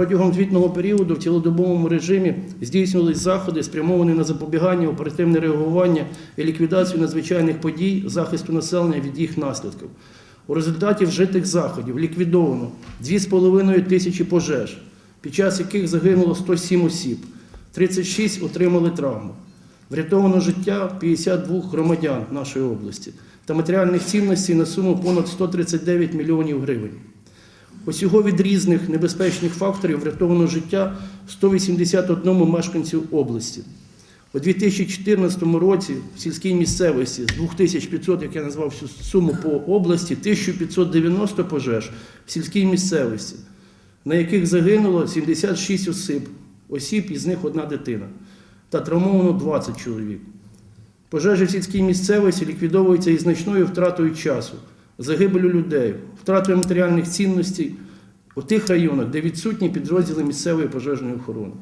Протягом звітного періоду в цілодобовому режимі здійснювались заходи, спрямовані на запобігання, оперативне реагування і ліквідацію надзвичайних подій, захисту населення від їх наслідків. У результаті вжитих заходів ліквідовано 2,5 тисячі пожеж, під час яких загинуло 107 осіб, 36 отримали травму. Врятовано життя 52 громадян нашої області та матеріальних цінностей на суму понад 139 мільйонів гривень. Усього від різних небезпечних факторів врятовано життя 181 мешканцю області. У 2014 році в сільській місцевості з 2500, як я назвав всю суму по області, 1590 пожеж в сільській місцевості, на яких загинуло 76 осіб, осіб, із них одна дитина, та травмовано 20 чоловік. Пожежі в сільській місцевості ліквідовуються із значною втратою часу, загибелю людей, втратою матеріальних цінностей у тих районах, де відсутні підрозділи місцевої пожежної охорони.